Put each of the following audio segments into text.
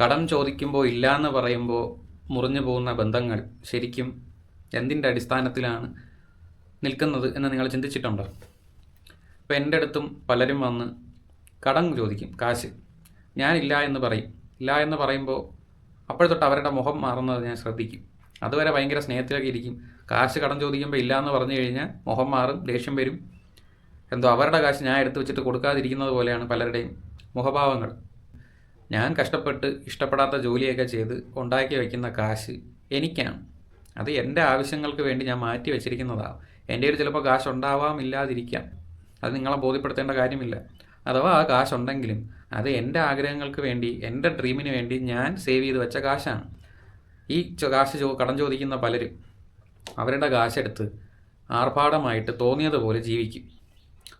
കടം ചോദിക്കുമ്പോൾ ഇല്ല എന്ന് പറയുമ്പോൾ മുറിഞ്ഞു പോകുന്ന ബന്ധങ്ങൾ ശരിക്കും എന്തിന്റെ അടിസ്ഥാനത്തിലാണ് നിൽക്കുന്നത് എന്ന് നിങ്ങൾ ചിന്തിച്ചിട്ടുണ്ടോ? ഇപ്പോൾ എന്റെ അടുത്തും പലരും വന്ന് കടം ചോദിക്കും കാശ്. ഞാനില്ല എന്ന് പറയും. ഇല്ല എന്ന് പറയുമ്പോൾ അപ്പോഴത്തൊട്ട് അവരുടെ മുഖം മാറുന്നത് ഞാൻ ശ്രദ്ധിക്കും. അതുവരെ ഭയങ്കര സ്നേഹത്തിലൊക്കെ ഇരിക്കും. കാശ് കടം ചോദിക്കുമ്പോൾ ഇല്ല എന്ന് പറഞ്ഞു കഴിഞ്ഞാൽ മുഖം മാറും ദേഷ്യം വരും. എന്തോ അവരുടെ കാശ് ഞാൻ എടുത്തു വെച്ചിട്ട് കൊടുക്കാതിരിക്കുന്നത് പോലെയാണ് പലരുടെയും മുഖഭാവങ്ങൾ. ഞാൻ കഷ്ടപ്പെട്ട് ഇഷ്ടപ്പെടാത്ത ജോലിയൊക്കെ ചെയ്ത് ഉണ്ടാക്കി വയ്ക്കുന്ന കാശ് എനിക്കാണ്. അത് എന്റെ ആവശ്യങ്ങൾക്ക് വേണ്ടി ഞാൻ മാറ്റി വെച്ചിരിക്കുന്നതാണ് എന്റെ ഒരു ചിലപ്പോൾ കാശ് ഉണ്ടാവാം ഇല്ലാതിരിക്കാം. അത് നിങ്ങളെ ബോധ്യപ്പെടുത്തേണ്ട കാര്യമില്ല. അഥവാ ആ കാശുണ്ടെങ്കിലും അത് എന്റെ ആഗ്രഹങ്ങൾക്ക് വേണ്ടി എന്റെ ഡ്രീമിന് വേണ്ടി ഞാൻ സേവ് ചെയ്ത് വെച്ച കാശാണ്. ഈ കാശ് ചോ കടം ചോദിക്കുന്ന പലരും അവരുടെ കാശെടുത്ത് ആർഭാടമായിട്ട് തോന്നിയതുപോലെ ജീവിക്കും.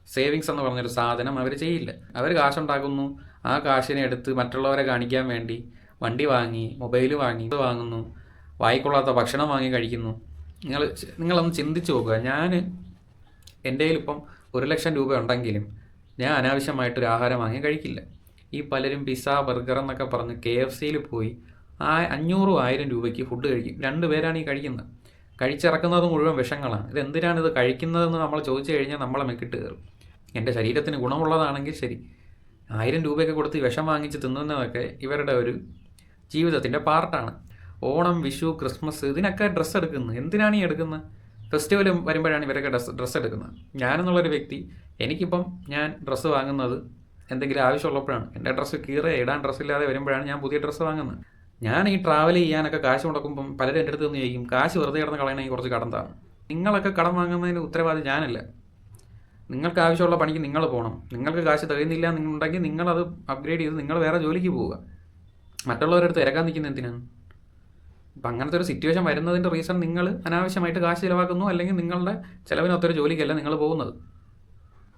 സേവിങ്സ് എന്ന് പറഞ്ഞൊരു സാധനം അവർ ചെയ്യില്ല. അവർ കാശുണ്ടാക്കുന്നു ആ കാശിനെ എടുത്ത് മറ്റുള്ളവരെ കാണിക്കാൻ വേണ്ടി വണ്ടി വാങ്ങി മൊബൈൽ വാങ്ങി വാങ്ങുന്നു വായിക്കൊള്ളാത്ത ഭക്ഷണം വാങ്ങി കഴിക്കുന്നു. നിങ്ങൾ നിങ്ങളൊന്ന് ചിന്തിച്ച് നോക്കുക. ഞാൻ എന്റെ കയ്യിലിപ്പം ഒരു ലക്ഷം രൂപ ഉണ്ടെങ്കിലും ഞാൻ അനാവശ്യമായിട്ടൊരു ആഹാരം വാങ്ങി കഴിക്കില്ല. ഈ പലരും പിസ്സ ബർഗർ എന്നൊക്കെ പറഞ്ഞ് കെ എഫ് സിയിൽ പോയി ആ അഞ്ഞൂറും ആയിരം രൂപയ്ക്ക് ഫുഡ് കഴിക്കും. രണ്ട് പേരാണ് ഈ കഴിക്കുന്നത്. കഴിച്ചിറക്കുന്നത് മുഴുവൻ വിഷങ്ങളാണ്. ഇത് എന്തിനാണ് ഇത് കഴിക്കുന്നതെന്ന് നമ്മൾ ചോദിച്ചു കഴിഞ്ഞാൽ നമ്മളെ മെക്കിട്ട് കയറും. എന്റെ ശരീരത്തിന് ഗുണമുള്ളതാണെങ്കിൽ ശരി. ആയിരം രൂപയൊക്കെ കൊടുത്ത് വിഷം വാങ്ങിച്ച് തിന്നുന്നതൊക്കെ ഇവരുടെ ഒരു ജീവിതത്തിന്റെ പാർട്ടാണ്. ഓണം വിഷു ക്രിസ്മസ് ഇതിനൊക്കെ ഡ്രസ്സ് എടുക്കുന്നത്. എന്തിനാണ് ഈ എടുക്കുന്നത്? ഫെസ്റ്റിവൽ വരുമ്പോഴാണ് ഇവരൊക്കെ ഡ്രസ്സ് ഡ്രസ്സ് എടുക്കുന്നത്. ഞാനെന്നുള്ളൊരു വ്യക്തി എനിക്കിപ്പം ഞാൻ ഡ്രസ്സ് വാങ്ങുന്നത് എന്തെങ്കിലും ആവശ്യമുള്ളപ്പോഴാണ്. എന്റെ ഡ്രസ്സ് കീറേ ഇടാൻ ഡ്രസ്സില്ലാതെ വരുമ്പോഴാണ് ഞാൻ പുതിയ ഡ്രസ്സ് വാങ്ങുന്നത്. ഞാൻ ഈ ട്രാവൽ ചെയ്യാനൊക്കെ കാശ് മുടക്കുമ്പം പലരും എന്റെ അടുത്ത് നിന്ന് ചോദിക്കും കാശ് വെറുതെ കിടന്ന് കളയണമെങ്കിൽ കുറച്ച് കടം നിങ്ങളൊക്കെ കടം വാങ്ങുന്നതിന് ഉത്തരവാദി ഞാനല്ല. നിങ്ങൾക്ക് ആവശ്യമുള്ള പണിക്ക് നിങ്ങൾ പോകണം. നിങ്ങൾക്ക് കാശ് തികയുന്നില്ല എന്നുണ്ടെങ്കിൽ നിങ്ങളത് അപ്ഗ്രേഡ് ചെയ്ത് നിങ്ങൾ വേറെ ജോലിക്ക് പോവുക. മറ്റുള്ളവരടുത്ത് ഇരക്കാൻ നിൽക്കുന്ന എന്തിനാണ് അപ്പം അങ്ങനത്തെ ഒരു സിറ്റുവേഷൻ വരുന്നതിന്റെ റീസൺ നിങ്ങൾ അനാവശ്യമായിട്ട് കാശ് ചിലവാക്കുന്നു അല്ലെങ്കിൽ നിങ്ങളുടെ ചിലവിനൊത്തൊരു ജോലിക്കല്ല നിങ്ങൾ പോകുന്നത്.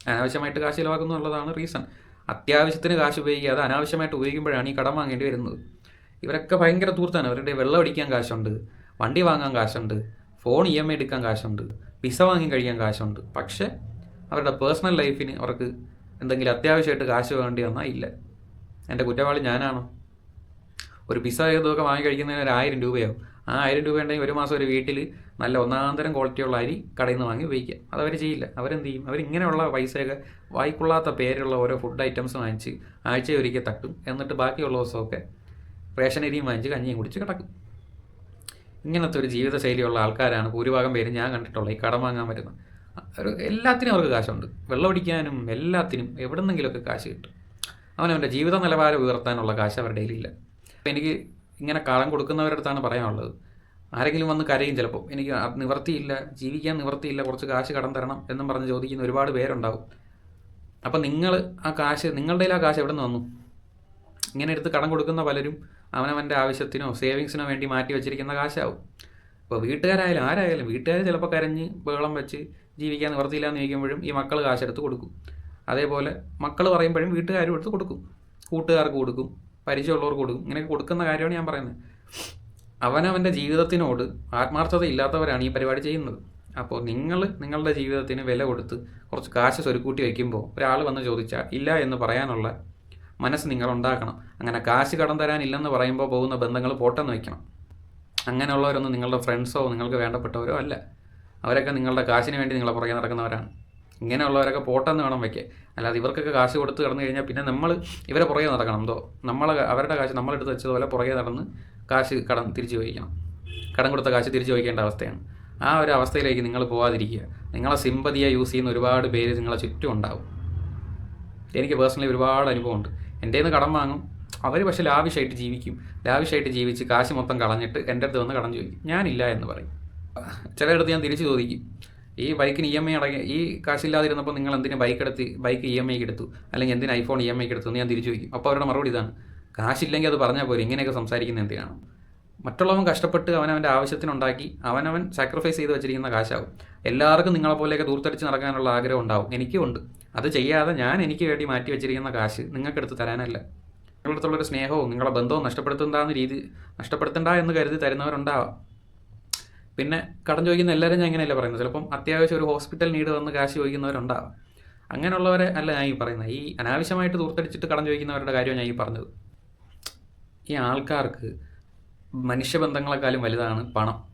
അനാവശ്യമായിട്ട് കാശ് ചിലവാക്കുന്നു എന്നുള്ളതാണ് റീസൺ അത്യാവശ്യത്തിന് കാശ് ഉപയോഗിക്കാതെ അനാവശ്യമായിട്ട് ഉപയോഗിക്കുമ്പോഴാണ് ഈ കടം വാങ്ങേണ്ടി വരുന്നത്. ഇവരൊക്കെ ഭയങ്കര തൂർത്താണ്. അവരുടെ വെള്ളം അടിക്കാൻ കാശുണ്ട് വണ്ടി വാങ്ങാൻ കാശുണ്ട് ഫോൺ ഇ എം ഐ എടുക്കാൻ കാശുണ്ട് പിസ വാങ്ങി കഴിക്കാൻ കാശുണ്ട്. പക്ഷേ അവരുടെ പേഴ്സണൽ ലൈഫിന് അവർക്ക് എന്തെങ്കിലും അത്യാവശ്യമായിട്ട് കാശ് വേണ്ടി വന്നാൽ ഇല്ല. എന്റെ കുറ്റവാളി ഞാനാണോ? ഒരു പിസ്സ ഏതൊക്കെ വാങ്ങി കഴിക്കുന്നതിന് ഒരു ആയിരം രൂപയാവും. ആ ആയിരം രൂപ ഉണ്ടെങ്കിൽ ഒരു മാസം ഒരു വീട്ടിൽ നല്ല ഒന്നാന്തരം ക്വാളിറ്റിയുള്ള അരി കടയിൽ നിന്ന് വാങ്ങി ഉപയോഗിക്കുക. അത് അവർ ചെയ്യില്ല. അവരെന്ത് ചെയ്യും? അവരിങ്ങനെയുള്ള പൈസയൊക്കെ വായിക്കൊള്ളാത്ത പേരുള്ള ഓരോ ഫുഡ് ഐറ്റംസ് വാങ്ങിച്ച് ആഴ്ച ഒരിക്കൽ തട്ടും. എന്നിട്ട് ബാക്കിയുള്ള ദിവസമൊക്കെ റേഷൻ അരിയും വാങ്ങിച്ച് കഞ്ഞിയും കുടിച്ച് കിടക്കും. ഇങ്ങനത്തെ ഒരു ജീവിതശൈലിയുള്ള ആൾക്കാരാണ് ഭൂരിഭാഗം പേരും ഞാൻ കണ്ടിട്ടുള്ളത്. ഈ കടം വാങ്ങാൻ വരുന്നത് എല്ലാത്തിനും അവർക്ക് കാശുണ്ട്. വെള്ളമടിക്കാനും എല്ലാത്തിനും എവിടെന്നെങ്കിലുമൊക്കെ കാശ് കിട്ടും. അവനവന്റെ ജീവിത നിലവാരം ഉയർത്താനുള്ള കാശ് അവരുടെ ഇല്ല എനിക്ക് ഇങ്ങനെ കടം കൊടുക്കുന്നവരുടെ അടുത്താണ് പറയാനുള്ളത്. ആരെങ്കിലും വന്ന് കരയും ചിലപ്പോൾ. എനിക്ക് നിവർത്തിയില്ല ജീവിക്കാൻ നിവർത്തിയില്ല കുറച്ച് കാശ് കടം തരണം എന്നും പറഞ്ഞ് ചോദിക്കുന്ന ഒരുപാട് പേരുണ്ടാവും. അപ്പം നിങ്ങൾ ആ കാശ് നിങ്ങളുടെ ആ കാശ് എവിടെ നിന്ന് വന്നു? ഇങ്ങനെ എടുത്ത് കടം കൊടുക്കുന്ന പലരും അവനവന്റെ ആവശ്യത്തിനോ സേവിങ്സിനോ വേണ്ടി മാറ്റി വെച്ചിരിക്കുന്ന കാശാവും. ഇപ്പോൾ വീട്ടുകാരായാലും ആരായാലും വീട്ടുകാർ ചിലപ്പോൾ കരഞ്ഞ് ബഹളം വെച്ച് ജീവിക്കാൻ നിവർത്തിയില്ല എന്ന് ചോദിക്കുമ്പോഴും ഈ മക്കൾ കാശെടുത്ത് കൊടുക്കും. അതേപോലെ മക്കൾ പറയുമ്പോഴും വീട്ടുകാരും എടുത്ത് കൊടുക്കും. കൂട്ടുകാർക്ക് കൊടുക്കും പരിചയമുള്ളവർക്ക് കൊടുക്കും. ഇങ്ങനെ കൊടുക്കുന്ന കാര്യമാണ് ഞാൻ പറയുന്നത്. അവനവന്റെ ജീവിതത്തിനോട് ആത്മാർത്ഥത ഇല്ലാത്തവരാണ് ഈ പരിപാടി ചെയ്യുന്നത്. അപ്പോൾ നിങ്ങൾ നിങ്ങളുടെ ജീവിതത്തിന് വില കൊടുത്ത് കുറച്ച് കാശ് സ്വരുക്കൂട്ടി വയ്ക്കുമ്പോൾ ഒരാൾ വന്ന് ചോദിച്ചാൽ ഇല്ല എന്ന് പറയാനുള്ള മനസ്സ് നിങ്ങൾ ഉണ്ടാക്കണം അങ്ങനെ കാശ് കടം തരാനില്ലെന്ന് പറയുമ്പോൾ പോകുന്ന ബന്ധങ്ങൾ പോട്ടെന്ന് വയ്ക്കണം. അങ്ങനെയുള്ളവരൊന്നും നിങ്ങളുടെ ഫ്രണ്ട്സോ നിങ്ങൾക്ക് വേണ്ടപ്പെട്ടവരോ അല്ല. അവരൊക്കെ നിങ്ങളുടെ കാശിന് വേണ്ടി നിങ്ങളെ പുറകെ നടക്കുന്നവരാണ്. ഇങ്ങനെയുള്ളവരൊക്കെ പോട്ടെന്ന് വേണം വയ്ക്കുക അല്ലാതെ ഇവർക്കൊക്കെ കാശ് കൊടുത്ത് കടന്നു കഴിഞ്ഞാൽ പിന്നെ നമ്മൾ ഇവരെ പുറകെ നടക്കണം. എന്തോ നമ്മൾ അവരുടെ കാശ് നമ്മളെടുത്ത് വെച്ചതുപോലെ പുറകെ നടന്ന് കാശ് കടം തിരിച്ചു ചോദിക്കണം. കടം കൊടുത്ത കാശ് തിരിച്ചു ചോദിക്കേണ്ട അവസ്ഥയാണ്. ആ ഒരു അവസ്ഥയിലേക്ക് നിങ്ങൾ പോകാതിരിക്കുക നിങ്ങളെ സിമ്പതിയെ യൂസ് ചെയ്യുന്ന ഒരുപാട് പേര് നിങ്ങളെ ചുറ്റും ഉണ്ടാവും. എനിക്ക് പേഴ്സണലി ഒരുപാട് അനുഭവമുണ്ട്. എന്റെ നിന്ന് കടം വാങ്ങും. അവർ പക്ഷേ ലാവിഷായിട്ട് ജീവിക്കും. ലാവിഷായിട്ട് ജീവിച്ച് കാശ് മൊത്തം കളഞ്ഞിട്ട് എന്റെ അടുത്ത് വന്ന് കടം ചോദിക്കും. ഞാനില്ല എന്ന് പറയും. ചിലയിടത്ത് ഞാൻ തിരിച്ചു ചോദിക്കും. ഈ ബൈക്കിന് ഇ എം ഐ അടങ്ങി ഈ കാശില്ലാതിരുന്നപ്പോൾ നിങ്ങൾ എന്തിനു ബൈക്ക് എടുത്ത് ബൈക്ക് ഇ എം ഐക്ക് എടുത്തു? അല്ലെങ്കിൽ എന്തിനു ഐഫോൺ ഇ എം ഐക്ക് എടുത്തു എന്ന് ഞാൻ തിരിച്ചു ചോദിക്കും. അപ്പോൾ അവരുടെ മറുപടി ഇതാണ്. കാശില്ലെങ്കിൽ അത് പറഞ്ഞാൽ പോലും ഇങ്ങനെയൊക്കെ സംസാരിക്കുന്നത് എന്തിനാണ്? മറ്റുള്ളവൻ കഷ്ടപ്പെട്ട് അവനവന്റെ ആവശ്യത്തിനുണ്ടാക്കി അവനവൻ സാക്രിഫൈസ് ചെയ്ത് വെച്ചിരിക്കുന്ന കാശാവും. എല്ലാവർക്കും നിങ്ങളെ പോലെയൊക്കെ ദൂർത്തടിച്ച് നടക്കാനുള്ള ആഗ്രഹം ഉണ്ടാവും. എനിക്കും ഉണ്ട്. അത് ചെയ്യാതെ ഞാൻ എനിക്ക് വേണ്ടി മാറ്റി വെച്ചിരിക്കുന്ന കാശ് നിങ്ങൾക്ക് എടുത്ത് തരാനല്ല. നിങ്ങളുടെ അടുത്തുള്ളൊരു സ്നേഹവും നിങ്ങളുടെ ബന്ധവും നഷ്ടപ്പെടുത്തുന്ന രീതി നഷ്ടപ്പെടുത്തണ്ട എന്ന് കരുതി തരുന്നവരുണ്ടാവാം. പിന്നെ കടം ചോദിക്കുന്ന എല്ലാവരും ഞാൻ ഇങ്ങനെയല്ല പറയുന്നത്? ചിലപ്പം അത്യാവശ്യം ഒരു ഹോസ്പിറ്റൽ നീഡ് വന്ന് കാശ് ചോദിക്കുന്നവരുണ്ടാവാം. അങ്ങനെയുള്ളവരെ അല്ല ഞാൻ ഈ പറയുന്നത്. ഈ അനാവശ്യമായിട്ട് തൂർത്തടിച്ചിട്ട് കടം ചോദിക്കുന്നവരുടെ കാര്യമാണ് ഞാൻ ഈ പറഞ്ഞത്. ഈ ആൾക്കാർക്ക് മനുഷ്യബന്ധങ്ങളെക്കാളും വലുതാണ് പണം.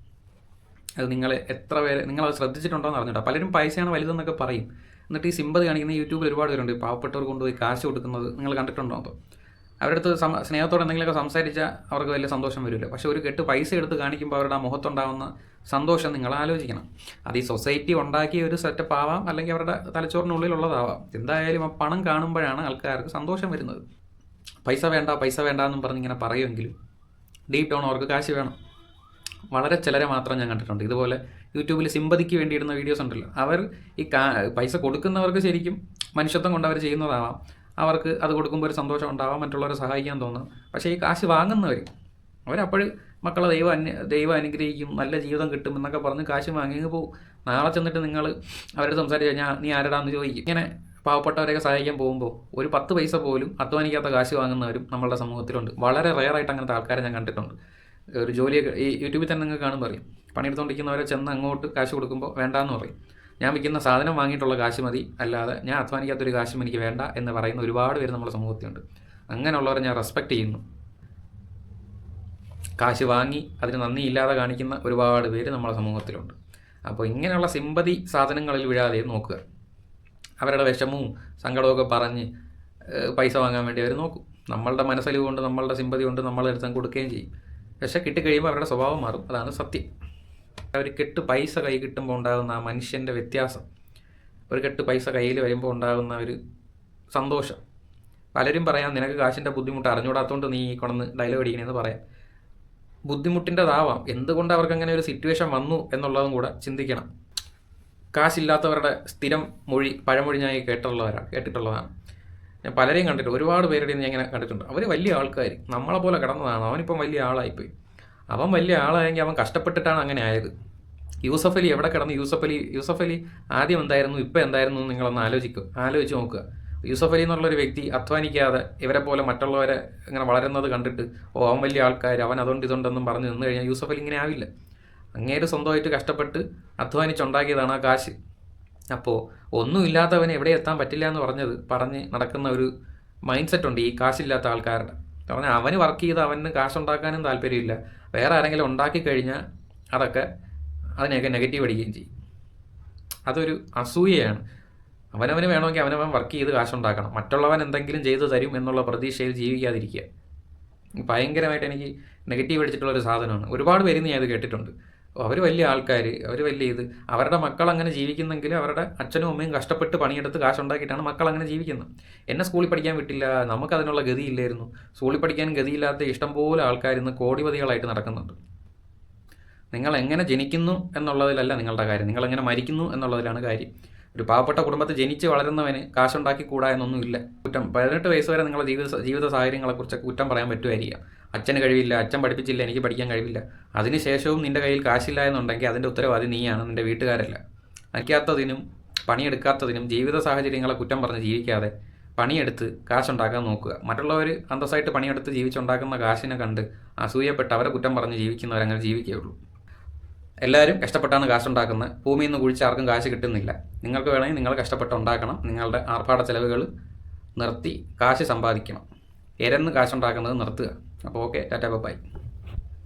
അത് നിങ്ങൾ എത്ര പേര് നിങ്ങളത് ശ്രദ്ധിച്ചിട്ടുണ്ടോ എന്ന് അറിഞ്ഞിട്ടോ പലരും പൈസയാണ് വലുതെന്നൊക്കെ പറയും. എന്നിട്ട് ഈ സിമ്പതി കാണിക്കുന്ന യൂട്യൂബിൽ ഒരുപാട് പേരുണ്ട്. പാവപ്പെട്ടവർ കൊണ്ടുപോയി കാശ് കൊടുക്കുന്നത് നിങ്ങൾ കണ്ടിട്ടുണ്ടോ? അവരുടെ അടുത്ത് സ്നേഹത്തോടെ എന്തെങ്കിലുമൊക്കെ സംസാരിച്ചാൽ അവർക്ക് വലിയ സന്തോഷം വരില്ല പക്ഷേ ഒരു കെട്ട് പൈസ എടുത്ത് കാണിക്കുമ്പോൾ അവരുടെ ആ മുഖത്തുണ്ടാകുന്ന സന്തോഷം നിങ്ങൾ ആലോചിക്കണം അത് ഈ സൊസൈറ്റി ഉണ്ടാക്കിയ ഒരു സെറ്റപ്പ് ആവാം അല്ലെങ്കിൽ അവരുടെ തലച്ചോറിനുള്ളിലുള്ളതാവാം. എന്തായാലും ആ പണം കാണുമ്പോഴാണ് ആൾക്കാർക്ക് സന്തോഷം വരുന്നത്. പൈസ വേണ്ട പൈസ വേണ്ട എന്നും പറഞ്ഞിങ്ങനെ പറയുമെങ്കിലും ഡീപ് ടൗൺ അവർക്ക് കാശ് വേണം. വളരെ ചിലരെ മാത്രം ഞാൻ കണ്ടിട്ടുണ്ട്. ഇതുപോലെ യൂട്യൂബിൽ സിമ്പതിക്ക് വേണ്ടി ഇടുന്ന വീഡിയോസ് ഉണ്ടല്ലോ. അവർ ഈ പൈസ കൊടുക്കുന്നവർക്ക് ശരിക്കും മനുഷ്യത്വം കൊണ്ട് അവർ ചെയ്യുന്നതാവാം. അവർക്ക് അത് കൊടുക്കുമ്പോൾ ഒരു സന്തോഷം ഉണ്ടാവാം മറ്റുള്ളവരെ സഹായിക്കാൻ തോന്നും. പക്ഷേ ഈ കാശ് വാങ്ങുന്നവർ അവരപ്പോഴും മക്കളെ ദൈവം അന്യ ദൈവം അനുഗ്രഹിക്കും നല്ല ജീവിതം കിട്ടും എന്നൊക്കെ പറഞ്ഞ് കാശ് വാങ്ങിയെങ്കിൽ പോകും. നാളെ ചെന്നിട്ട് നിങ്ങൾ അവരോട് സംസാരിച്ച് കഴിഞ്ഞാൽ നീ ആരടാന്ന് ചോദിക്കും. ഇങ്ങനെ പാവപ്പെട്ടവരെയൊക്കെ സഹായിക്കാൻ പോകുമ്പോൾ ഒരു പത്ത് പൈസ പോലും അധ്വാനിക്കാത്ത കാശ് വാങ്ങുന്നവരും നമ്മളുടെ സമൂഹത്തിലുണ്ട്. വളരെ റെയറായിട്ട് അങ്ങനത്തെ ആൾക്കാരെ ഞാൻ കണ്ടിട്ടുണ്ട്. ഒരു ജോലിയൊക്കെ ഈ യൂട്യൂബിൽ തന്നെ നിങ്ങൾക്ക് കാണുമ്പോൾ പറയും. പണിയെടുത്തുകൊണ്ടിരിക്കുന്നവരെ ചെന്ന് അങ്ങോട്ട് കാശ് കൊടുക്കുമ്പോൾ വേണ്ടാന്ന് പറയും. ഞാൻ വിൽക്കുന്ന സാധനം വാങ്ങിയിട്ടുള്ള കാശ് മതി. അല്ലാതെ ഞാൻ അധ്വാനിക്കാത്തൊരു കാശും എനിക്ക് വേണ്ട എന്ന് പറയുന്ന ഒരുപാട് പേര് നമ്മുടെ സമൂഹത്തിലുണ്ട്. അങ്ങനെയുള്ളവരെ ഞാൻ റെസ്പെക്റ്റ് ചെയ്യുന്നു. കാശ് വാങ്ങി അതിന് നന്ദിയില്ലാതെ കാണിക്കുന്ന ഒരുപാട് പേര് നമ്മുടെ സമൂഹത്തിലുണ്ട്. അപ്പോൾ ഇങ്ങനെയുള്ള സിമ്പതി സാധനങ്ങളിൽ വിഴാതെ നോക്കുക. അവരുടെ വിഷമവും സങ്കടമൊക്കെ പറഞ്ഞ് പൈസ വാങ്ങാൻ വേണ്ടി അവർ നോക്കും. നമ്മളുടെ മനസ്സലിവ് കൊണ്ട് നമ്മളുടെ സിമ്പതി കൊണ്ട് നമ്മളെടുത്തും കൊടുക്കുകയും ചെയ്യും. പക്ഷേ കിട്ടിക്കഴിയുമ്പോൾ അവരുടെ സ്വഭാവം മാറും. അതാണ് സത്യം. ഒരു കെട്ട് പൈസ കൈ കിട്ടുമ്പോൾ ഉണ്ടാകുന്ന ആ മനുഷ്യന്റെ വ്യത്യാസം. ഒരു കെട്ട് പൈസ കയ്യിൽ വരുമ്പോൾ ഉണ്ടാകുന്ന ഒരു സന്തോഷം. പലരും പറയാം നിനക്ക് കാശിന്റെ ബുദ്ധിമുട്ട് അറിഞ്ഞുകൂടാത്തതുകൊണ്ട് നീ കൊണന്ന് ഡയലോഗ് അടിക്കണമെന്ന് പറയാം. ബുദ്ധിമുട്ടിന്റെതാവാം എന്തുകൊണ്ട് അവർക്ക് അങ്ങനെ ഒരു സിറ്റുവേഷൻ വന്നു എന്നുള്ളതും കൂടെ ചിന്തിക്കണം. കാശില്ലാത്തവരുടെ സ്ഥിരം മൊഴി പഴമൊഴി ഞാൻ കേട്ടുള്ളവരാണ് കേട്ടിട്ടുള്ളതാണ്. ഞാൻ പലരെയും കണ്ടിട്ടുണ്ട്. ഒരുപാട് പേരുടെ ഞാൻ ഇങ്ങനെ കണ്ടിട്ടുണ്ട്. അവർ വലിയ ആൾക്കാർ നമ്മളെ പോലെ കിടന്നതാണ്. അവനിപ്പം വലിയ ആളായിപ്പോയി. അവൻ വലിയ ആളായെങ്കിൽ അവൻ കഷ്ടപ്പെട്ടിട്ടാണ് അങ്ങനെ ആയത്. യൂസഫ് അലി എവിടെ കിടന്ന്? യൂസഫ് അലി യൂസഫ് അലി ആദ്യം എന്തായിരുന്നു? ഇപ്പം എന്തായിരുന്നു നിങ്ങളൊന്ന് ആലോചിക്കുക ആലോചിച്ച് നോക്കുക. യൂസഫ് അലി എന്നുള്ളൊരു വ്യക്തി അധ്വാനിക്കാതെ ഇവരെ പോലെ മറ്റുള്ളവരെ ഇങ്ങനെ വളരുന്നത് കണ്ടിട്ട് ഓ അവൻ വലിയ ആൾക്കാർ അവൻ അതുകൊണ്ട് ഇതുണ്ടെന്നും പറഞ്ഞ് നിന്ന് കഴിഞ്ഞാൽ യൂസഫ് അലി ഇങ്ങനെ ആവില്ല. അങ്ങേര് സ്വന്തമായിട്ട് കഷ്ടപ്പെട്ട് അധ്വാനിച്ചുണ്ടാക്കിയതാണ് ആ കാശ്. അപ്പോൾ ഒന്നുമില്ലാത്തവന് എവിടെ എത്താൻ പറ്റില്ല എന്ന് പറഞ്ഞത് പറഞ്ഞ് നടക്കുന്ന ഒരു മൈൻഡ് സെറ്റ് ഉണ്ട് ഈ കാശില്ലാത്ത ആൾക്കാരുടെ. പറഞ്ഞാൽ അവന് വർക്ക് ചെയ്ത് അവന് കാശുണ്ടാക്കാനും താല്പര്യമില്ല. വേറെ ആരെങ്കിലും ഉണ്ടാക്കി കഴിഞ്ഞാൽ അതൊക്കെ അതിനെയൊക്കെ നെഗറ്റീവ് അടിക്കുകയും ചെയ്യും. അതൊരു അസൂയയാണ്. അവനവന് വേണമെങ്കിൽ അവനവൻ വർക്ക് ചെയ്ത് കാശുണ്ടാക്കണം മറ്റുള്ളവൻ എന്തെങ്കിലും ചെയ്തു തരും എന്നുള്ള പ്രതീക്ഷയിൽ ജീവിക്കാതിരിക്കുക. ഭയങ്കരമായിട്ട് എനിക്ക് നെഗറ്റീവ് അടിച്ചിട്ടുള്ള ഒരു സാധനമാണ്. ഒരുപാട് പേര് ഞാൻ ഇത് കേട്ടിട്ടുണ്ട്. അവർ വലിയ ആൾക്കാർ അവർ വലിയ ഇത്. അവരുടെ മക്കൾ അങ്ങനെ ജീവിക്കുന്നെങ്കിൽ അവരുടെ അച്ഛനും അമ്മയും കഷ്ടപ്പെട്ട് പണിയെടുത്ത് കാശുണ്ടാക്കിയിട്ടാണ് മക്കൾ അങ്ങനെ ജീവിക്കുന്നത്. എന്നെ സ്കൂളിൽ പഠിക്കാൻ വിട്ടില്ല നമുക്ക് അതിനുള്ള ഗതിയില്ലായിരുന്നു. സ്കൂളിൽ പഠിക്കാൻ ഗതിയില്ലാത്ത ഇഷ്ടംപോലെ ആൾക്കാർ ഇന്ന് കോടിപതികളായിട്ട് നടക്കുന്നുണ്ട്. നിങ്ങൾ എങ്ങനെ ജനിക്കുന്നു എന്നുള്ളതിലല്ല നിങ്ങളുടെ കാര്യം. നിങ്ങൾ എങ്ങനെ മരിക്കുന്നു എന്നുള്ളതിലാണ് കാര്യം. ഒരു പാവപ്പെട്ട കുടുംബത്തിൽ ജനിച്ച് വളരുന്നവന് കാശുണ്ടാക്കി കൂടാ എന്നൊന്നുമില്ല. കുറ്റം. പതിനെട്ട് വയസ്സ് വരെ നിങ്ങളുടെ ജീവിത ജീവിത സാഹചര്യങ്ങളെക്കുറിച്ച് കുറ്റം പറയാൻ പറ്റുമായിരിക്കാം. അച്ഛന് കഴിവില്ല അച്ഛൻ പഠിപ്പിച്ചില്ല എനിക്ക് പഠിക്കാൻ കഴിവില്ല. അതിനുശേഷവും നിന്റെ കയ്യിൽ കാശില്ല എന്നുണ്ടെങ്കിൽ അതിന്റെ ഉത്തരവാദി നീയാണ് നിന്റെ വീട്ടുകാരല്ല. അയക്കാത്തതിനും പണിയെടുക്കാത്തതിനും ജീവിത സാഹചര്യങ്ങളെ കുറ്റം പറഞ്ഞ് ജീവിക്കാതെ പണിയെടുത്ത് കാശുണ്ടാക്കാൻ നോക്കുക. മറ്റുള്ളവർ അന്തസ്സായിട്ട് പണിയെടുത്ത് ജീവിച്ചുണ്ടാക്കുന്ന കാശിനെ കണ്ട് അസൂയപ്പെട്ട് അവരെ കുറ്റം പറഞ്ഞ് ജീവിക്കുന്നവരങ്ങനെ ജീവിക്കുകയുള്ളൂ എല്ലാവരും കഷ്ടപ്പെട്ടാണ് കാശുണ്ടാക്കുന്നത്. ഭൂമിയിൽ നിന്ന് കുഴിച്ച് ആർക്കും കാശ് കിട്ടുന്നില്ല. നിങ്ങൾക്ക് വേണമെങ്കിൽ നിങ്ങൾ കഷ്ടപ്പെട്ട് ഉണ്ടാക്കണം. നിങ്ങളുടെ ആർഭാട ചെലവുകൾ നിർത്തി കാശ് സമ്പാദിക്കണം. എരന്ന് കാശുണ്ടാക്കുന്നത് നിർത്തുക. അപ്പോൾ ഓക്കെ ടാറ്റാ ബൈ